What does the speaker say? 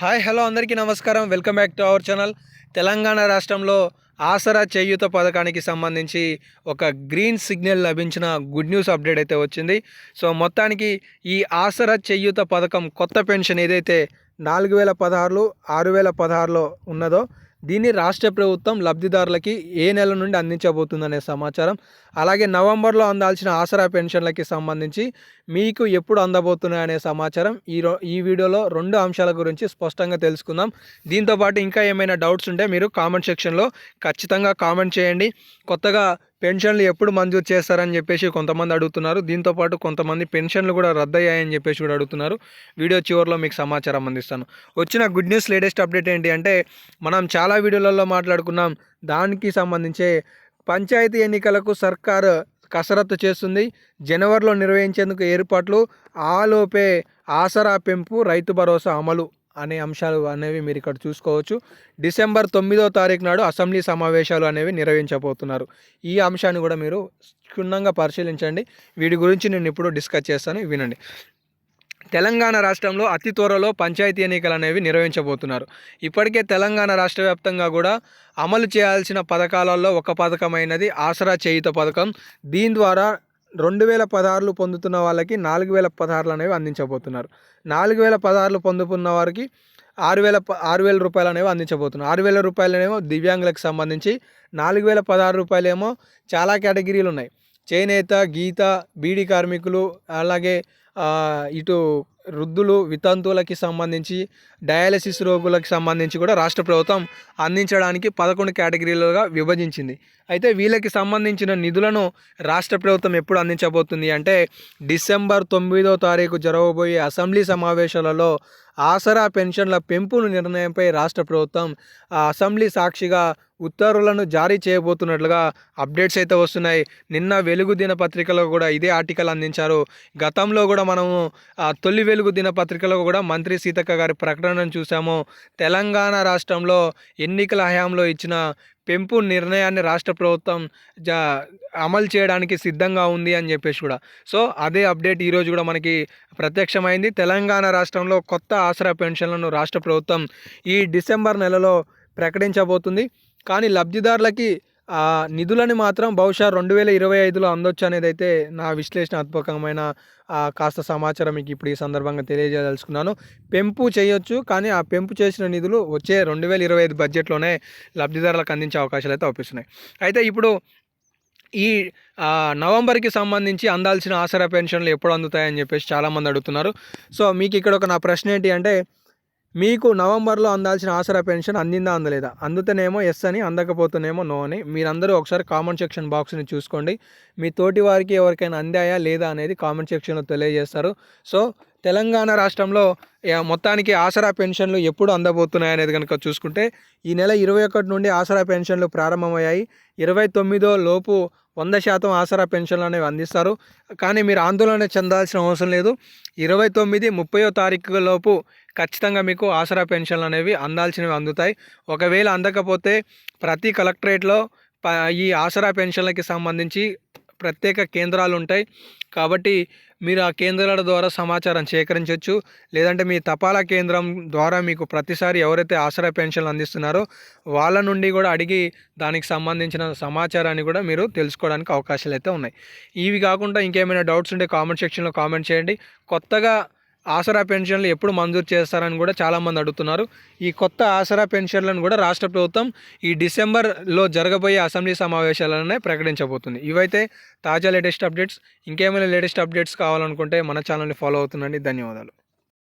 Hi hello అందరికీ నమస్కారం. Welcome back to our channel. Telangana రాష్ట్రంలో ఆసరా చేయూత పథకానికి సంబంధించి ఒక గ్రీన్ సిగ్నల్ లభించిన గుడ్ న్యూస్ అప్డేట్ అయితే వచ్చింది. సో మొత్తానికి ఈ ఆసరా చేయూత పథకం కొత్త పెన్షన్ ఏదైతే నాలుగు వేల పదహారులు ఆరు వేల పదహారులో ఉన్నదో దీన్ని రాష్ట్ర ప్రభుత్వం లబ్ధిదారులకి ఏ నెల నుండి అందించబోతుందనే సమాచారం అలాగే నవంబర్లో అందాల్సిన ఆసరా పెన్షన్లకి సంబంధించి మీకు ఎప్పుడు అందబోతున్నాయనే సమాచారం ఈ రో ఈ వీడియోలో రెండు అంశాల గురించి స్పష్టంగా తెలుసుకుందాం. దీంతోపాటు ఇంకా ఏమైనా డౌట్స్ ఉంటే మీరు కామెంట్ సెక్షన్లో ఖచ్చితంగా కామెంట్ చేయండి. కొత్తగా పెన్షన్లు ఎప్పుడు మంజూరు చేస్తారని చెప్పేసి కొంతమంది అడుగుతున్నారు. దీంతోపాటు కొంతమంది పెన్షన్లు కూడా రద్దయ్యాయని చెప్పేసి కూడా అడుగుతున్నారు. వీడియో చివరిలో మీకు సమాచారం అందిస్తాను. వచ్చిన గుడ్ న్యూస్ లేటెస్ట్ అప్డేట్ ఏంటి అంటే మనం చాలా వీడియోలలో మాట్లాడుకున్నాం. దానికి సంబంధించే పంచాయతీ ఎన్నికలకు సర్కారు కసరత్తు చేస్తుంది. జనవరిలో నిర్వహించేందుకు ఏర్పాట్లు ఆలోపే ఆసరా పెంపు రైతు భరోసా అమలు. అనే అంశాలు అనేవి మీరు ఇక్కడ చూసుకోవచ్చు. డిసెంబర్ తొమ్మిదో తారీఖు నాడు అసెంబ్లీ సమావేశాలు అనేవి నిర్వహించబోతున్నారు. ఈ అంశాన్ని కూడా మీరు క్షుణ్ణంగా పరిశీలించండి. వీటి గురించి నేను ఇప్పుడు డిస్కస్ చేస్తాను. వినండి. తెలంగాణ రాష్ట్రంలో అతి త్వరలో పంచాయతీ ఎన్నికలు అనేవి నిర్వహించబోతున్నారు. ఇప్పటికే తెలంగాణ రాష్ట్ర వ్యాప్తంగా కూడా అమలు చేయాల్సిన పథకాలలో ఒక పథకమైనది ఆసరా చేయుత పథకం. దీని ద్వారా రెండు వేల పదహారులు పొందుతున్న వాళ్ళకి నాలుగు వేల పదహారులు అనేవి అందించబోతున్నారు. నాలుగు వేల పదహారులు పొందుతున్న వారికి ఆరు వేల ఆరు వేల రూపాయలు అనేవి అందించబోతున్నారు. ఆరు వేల రూపాయలనేమో దివ్యాంగులకు సంబంధించి నాలుగు వేల పదహారు రూపాయలేమో చాలా కేటగిరీలు ఉన్నాయి చేనేత గీత బీడీ కార్మికులు అలాగే ఇటు వృద్ధులు వితంతువులకి సంబంధించి డయాలసిస్ రోగులకు సంబంధించి కూడా రాష్ట్ర ప్రభుత్వం అందించడానికి పదకొండు కేటగిరీలుగా విభజించింది. అయితే వీళ్ళకి సంబంధించిన నిధులను రాష్ట్ర ప్రభుత్వం ఎప్పుడు అందించబోతుంది అంటే డిసెంబర్ తొమ్మిదో తారీఖు జరగబోయే అసెంబ్లీ సమావేశాలలో ఆసరా పెన్షన్ల పెంపును నిర్ణయంపై రాష్ట్ర ప్రభుత్వం అసెంబ్లీ సాక్షిగా ఉత్తర్వులను జారీ చేయబోతున్నట్లుగా అప్డేట్స్ అయితే వస్తున్నాయి. నిన్న వెలుగు దినపత్రికలో కూడా ఇదే ఆర్టికల్ అందించారు. గతంలో కూడా మనము తొలి వెలుగు దినపత్రికలో కూడా మంత్రి సీతక్క గారి ప్రకటనను చూసాము తెలంగాణ రాష్ట్రంలో ఎన్నికల హయాంలో ఇచ్చిన పెంపు నిర్ణయాన్ని రాష్ట్ర ప్రభుత్వం జా అమలు చేయడానికి సిద్ధంగా ఉంది అని చెప్పేసి కూడా. సో అదే అప్డేట్ ఈరోజు కూడా మనకి ప్రత్యక్షమైంది. తెలంగాణ రాష్ట్రంలో కొత్త ఆసరా పెన్షన్లను రాష్ట్ర ప్రభుత్వం ఈ డిసెంబర్ నెలలో ప్రకటించబోతుంది. కానీ లబ్ధిదారులకి నిధులని మాత్రం బహుశా రెండు వేల ఇరవై ఐదులో అందొచ్చు అనేది అయితే నా విశ్లేషణాత్మకమైన కాస్త సమాచారం మీకు ఇప్పుడు ఈ సందర్భంగా తెలియజేయదలుచుకున్నాను. పెంపు చేయొచ్చు కానీ ఆ పెంపు చేసిన నిధులు వచ్చే రెండు వేల ఇరవై ఐదు బడ్జెట్లోనే లబ్ధిదారులకు అందించే అవకాశాలు అయితే అవుపిస్తున్నాయి అయితే ఇప్పుడు ఈ నవంబర్కి సంబంధించి అందాల్సిన ఆసరా పెన్షన్లు ఎప్పుడు అందుతాయని చెప్పేసి చాలామంది అడుగుతున్నారు. సో మీకు ఇక్కడ ఒక నా ప్రశ్న ఏంటి అంటే మీకు నవంబర్లో అందాల్సిన ఆసరా పెన్షన్ అందిందా అందలేదా? అందుతేనేమో ఎస్ అని అందకపోతేనేమో నో అని మీరందరూ ఒకసారి కామెంట్ సెక్షన్ బాక్స్ని చూసుకోండి. మీ తోటి వారికి ఎవరికైనా అందాయా లేదా అనేది కామెంట్ సెక్షన్లో తెలియజేస్తారు. సో తెలంగాణ రాష్ట్రంలో మొత్తానికి ఆసరా పెన్షన్లు ఎప్పుడు అందబోతున్నాయి అనేది కనుక చూసుకుంటే ఈ నెల ఇరవై ఒకటి నుండి ఆసరా పెన్షన్లు ప్రారంభమయ్యాయి. ఇరవై తొమ్మిదో లోపు వంద శాతం ఆసరా పెన్షన్లు అనేవి అందిస్తారు. కానీ మీరు ఆందోళన చెందాల్సిన అవసరం లేదు. ఇరవై తొమ్మిది ముప్పయో తారీఖు లోపు ఖచ్చితంగా మీకు ఆసరా పెన్షన్లు అనేవి అందాల్సినవి అందుతాయి. ఒకవేళ అందకపోతే ప్రతి కలెక్టరేట్లో ఈ ఆసరా పెన్షన్లకి సంబంధించి ప్రత్యేక కేంద్రాలు ఉంటాయి కాబట్టి మీరు ఆ కేంద్రాల ద్వారా సమాచారం సేకరించవచ్చు లేదంటే మీ తపాలా కేంద్రం ద్వారా మీకు ప్రతిసారి ఎవరైతే ఆసరా పెన్షన్లు అందిస్తున్నారో వాళ్ళ నుండి కూడా అడిగి దానికి సంబంధించిన సమాచారాన్ని కూడా మీరు తెలుసుకోవడానికి అవకాశాలు అయితే ఉన్నాయి. ఇవి కాకుండా ఇంకేమైనా డౌట్స్ ఉంటే కామెంట్ సెక్షన్లో కామెంట్ చేయండి. కొత్తగా ఆసరా పెన్షన్లు ఎప్పుడు మంజూరు చేస్తారని కూడా చాలామంది అడుగుతున్నారు. ఈ కొత్త ఆసరా పెన్షన్లను కూడా రాష్ట్ర ప్రభుత్వం ఈ డిసెంబర్లో జరగబోయే అసెంబ్లీ సమావేశాలనే ప్రకటించబోతుంది. ఇవైతే తాజా లేటెస్ట్ అప్డేట్స్. ఇంకేమైనా లేటెస్ట్ అప్డేట్స్ కావాలనుకుంటే మన ఛానల్ని ఫాలో అవుతుందండి ధన్యవాదాలు.